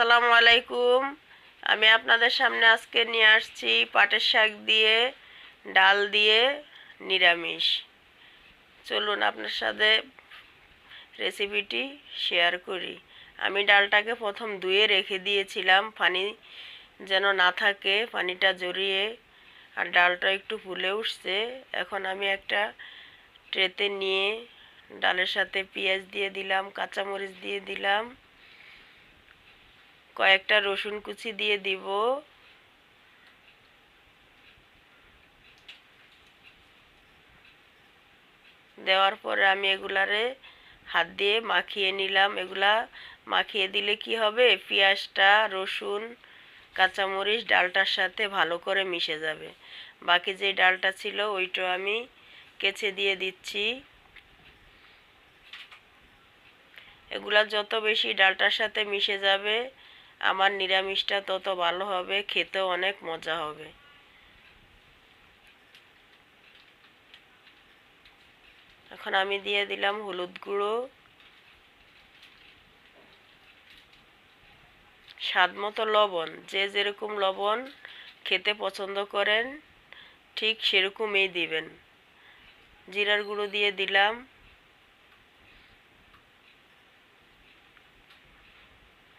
আসসালামু আলাইকুম। আমি আপনাদের সামনে আজকে নিয়ে আসছি পাটের শাক দিয়ে, ডাল দিয়ে নিরামিষ। চলুন আপনার সাথে রেসিপিটি শেয়ার করি। আমি ডালটাকে প্রথম ধুয়ে রেখে দিয়েছিলাম। পানি যেন না থাকে, পানিটা জড়িয়ে আর ডালটা একটু ফুলে উঠছে। এখন আমি একটা ট্রেতে নিয়ে ডালের সাথে পেঁয়াজ দিয়ে দিলাম, কাঁচামরিচ দিয়ে দিলাম। কয়েকটা রসুন কুচি দিয়ে দিব। দেওয়ার পরে আমি এগুলারে হাত দিয়ে মাখিয়ে নিলাম। এগুলা মাখিয়ে দিলে কি হবে? পেঁয়াজটা, রসুন, কাঁচামরিচ, ডালটার সাথে ভালো করে মিশে যাবে। বাকি যে ডালটা ছিল ওইটা আমি কেচে দিয়ে দিচ্ছি। এগুলা যত বেশি ডালটার সাথে মিশে যাবে আমার নিরামিষটা তত ভালো হবে, খেতেও অনেক মজা হবে। এখন আমি দিয়ে দিলাম হলুদ গুঁড়ো। স্বাদ মতো লবণ, যে যেরকম লবণ খেতে পছন্দ করেন, ঠিক সেরকমই দিবেন। জিরার গুঁড়ো দিয়ে দিলাম।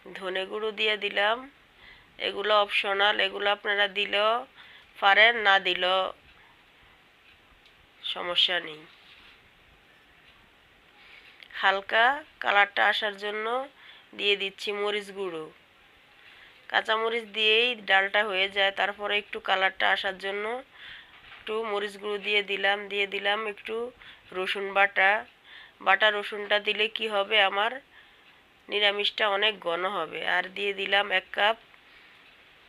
ধনে গুঁড়ো দিয়ে দিলাম। এগুলো অপশনাল এগুলো আপনারা দিলেও পারেন, না দিলেও সমস্যা নেই। হালকা কালারটা আসার জন্য দিয়ে দিচ্ছি মরিচ গুঁড়ো। কাঁচামরিচ দিয়েই ডালটা হয়ে যায়, তারপরে একটু কালারটা আসার জন্য একটু মরিচ গুঁড়ো দিয়ে দিলাম দিয়ে দিলাম একটু রসুন বাটা। বাটা রসুনটা দিলে কি হবে আমার? নিরামিষটা অনেক ঘন হবে। আর দিয়ে দিলাম এক কাপ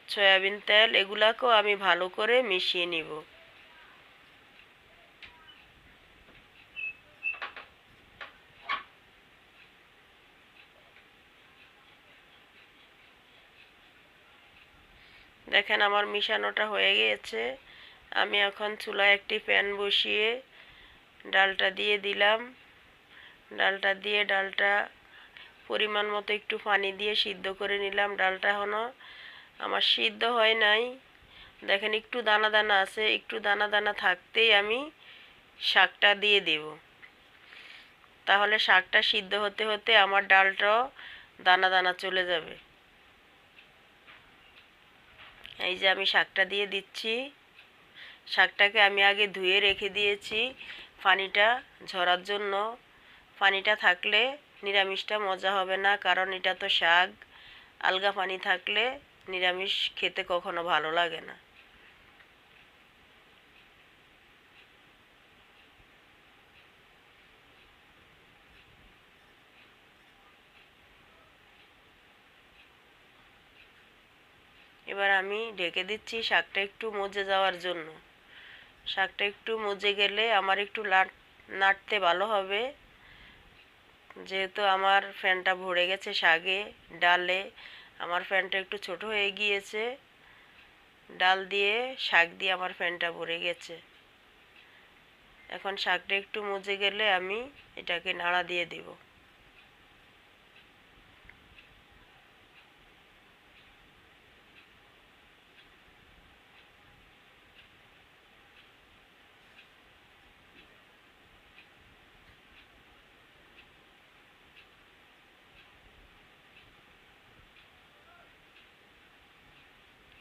সয়াবিন তেল। এগুলাকেও আমি ভালো করে মিশিয়ে নিব। দেখেন আমার মিশানোটা হয়ে গিয়েছে। আমি এখন চুলায় একটি প্যান বসিয়ে ডালটা দিয়ে দিলাম। ডালটা দিয়ে ডালটা পরিমাণ মতো একটু পানি দিয়ে সিদ্ধ করে নিলাম। ডালটা এখনও আমার সিদ্ধ হয় নাই। দেখেন একটু দানা দানা আছে, একটু দানা দানা থাকতেই আমি শাকটা দিয়ে দেব। তাহলে শাকটা সিদ্ধ হতে হতে আমার ডালটাও দানা দানা চলে যাবে। এই যে আমি শাকটা দিয়ে দিচ্ছি। শাকটাকে আমি আগে ধুয়ে রেখে দিয়েছি পানিটা ঝরার জন্য। পানিটা থাকলে নিরামিষটা মজা হবে না, কারণ এটা তো শাক। আলগা পানি থাকলে নিরামিষ খেতে কখনো ভালো লাগে না। এবার আমি ঢেকে দিচ্ছি শাকটা একটু মজে যাওয়ার জন্য। শাকটা একটু মজে গেলে আমার একটু নাড়তে ভালো হবে। যেহেতু আমার ফ্যানটা ভরে গেছে শাগে, ডালে, আমার ফ্যানটা একটু ছোট হয়ে গিয়েছে, ডাল দিয়ে, শাক দিয়ে আমার ফ্যানটা ভরে গেছে। এখন শাকটা একটু মজে গেলে আমি এটাকে নাড়া দিয়ে দেব।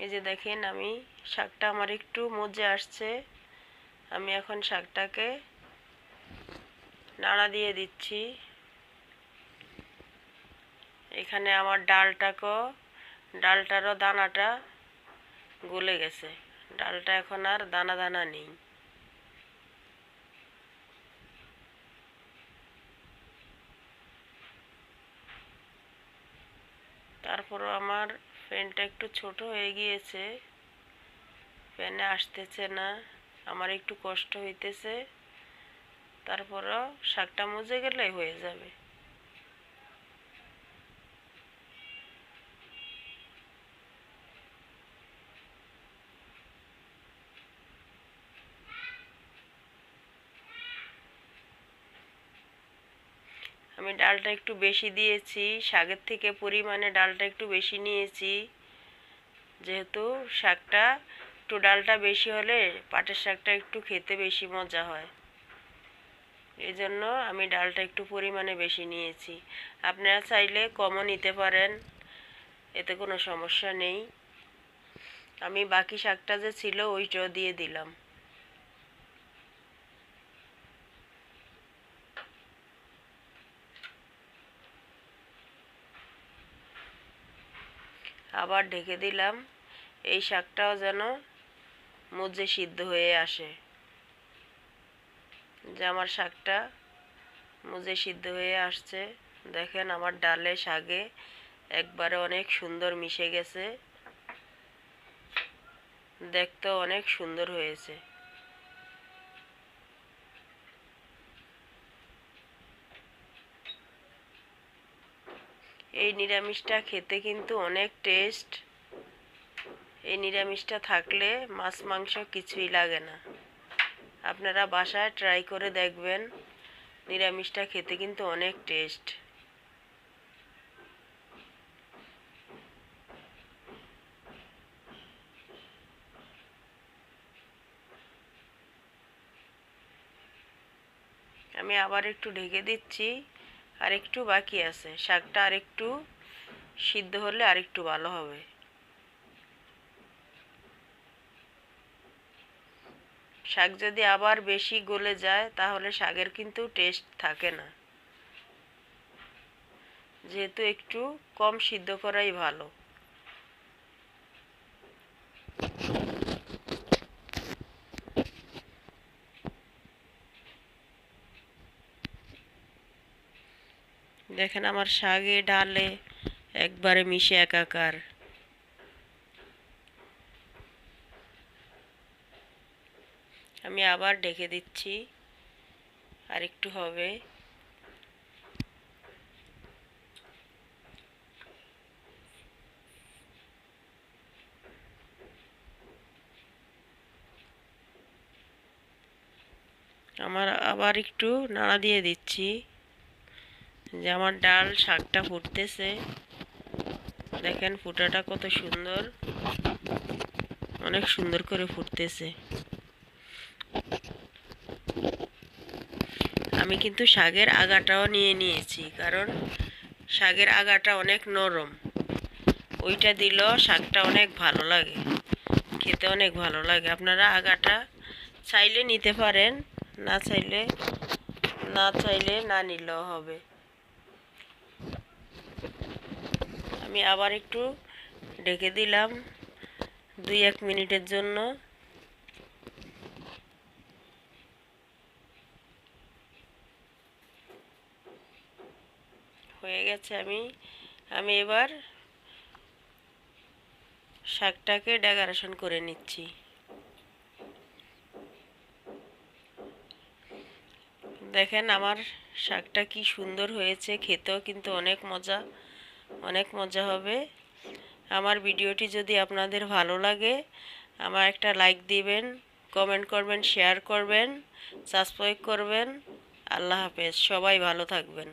এই যে দেখেন আমি শাকটা আমার একটু মজে আসছে। আমি এখন শাকটাকে নাড়া দিয়ে দিচ্ছি। এখানে আমার ডালটাকেও ডালটারও দানাটা গলে গেছে। ডালটা এখন আর দানা দানা নেই। তারপরও আমার ফ্যানটা একটু ছোট হয়ে গিয়েছে। ফ্যানে আসতেছে না। আমার একটু কষ্ট হইতেছে। তারপরও শাকটা মজে গেলেই হয়ে যাবে আমি ডালটা একটু বেশি দিয়েছি, শাকের থেকে পরিমাণে ডালটা একটু বেশি নিয়েছি। যেহেতু শাকটা একটু ডালটা বেশি হলে পাটের শাকটা একটু খেতে বেশি মজা হয়। এই জন্য আমি ডালটা একটু পরিমাণে বেশি নিয়েছি। আপনারা চাইলে কমও নিতে পারেন, এতে কোনো সমস্যা নেই। আমি বাকি শাকটা যে ছিল ওইটাও দিয়ে দিলাম। আবার ঢেকে দিলাম। এই শাকটাও যেন মজে সিদ্ধ হয়ে আসে। যে আমার শাকটা মুজে সিদ্ধ হয়ে আসছে, দেখেন আমার ডালে শাকে একবারে অনেক সুন্দর মিশে গেছে। দেখতে অনেক সুন্দর হয়েছে। এই নিরামিষটা খেতে কিন্তু অনেক টেস্ট এই নিরামিষটা থাকলে মাছ, মাংস কিছুই লাগে না। আপনারা বাসায় ট্রাই করে দেখবেন, নিরামিষটা খেতে কিন্তু অনেক টেস্ট আমি আবার একটু ঢেকে দিচ্ছি। আর একটু বাকি আছে। শাকটা আর একটু সিদ্ধ হলে আর একটু ভালো হবে। শাক যদি আবার বেশি গলে যায়, তাহলে শাকের কিন্তু টেস্ট থাকে না। যেহেতু একটু কম সিদ্ধ করাই ভালো। দেখেন আমার শাগে ডালে একবারে মিশে একাকার। আমি আবার ডেকে দিচ্ছি, আর একটু হবে। আমার আবার একটু নাড়া দিয়ে দিচ্ছি। যে আমার ডাল শাকটা ফুটতেছে। দেখেন ফুটাটা কত সুন্দর। অনেক সুন্দর করে ফুটতেছে। আমি কিন্তু শাকের আগাটাও নিয়ে নিয়েছি, কারণ শাকের আগাটা অনেক নরম। ওইটা দিলেও শাকটা অনেক ভালো লাগে। খেতে অনেক ভালো লাগে। আপনারা আগাটা চাইলে নিতে পারেন, না চাইলে না চাইলে না নিলেও হবে। আমি আবার একটু ডেকে দিলাম দুই এক মিনিটের জন্য। হয়ে গেছে আমি আমি এবার শাকটাকে ডেকোরেশন করে নিচ্ছি। দেখেন আমার শাকটা কি সুন্দর হয়েছে, খেতেও কিন্তু অনেক মজা। অনেক মজা হবে। আমার ভিডিওটি যদি আপনাদের ভালো লাগে, আমার একটা লাইক দিবেন কমেন্ট করবেন শেয়ার করবেন সাবস্ক্রাইব করবেন। আল্লাহ হাফেজ, সবাই ভালো থাকবেন।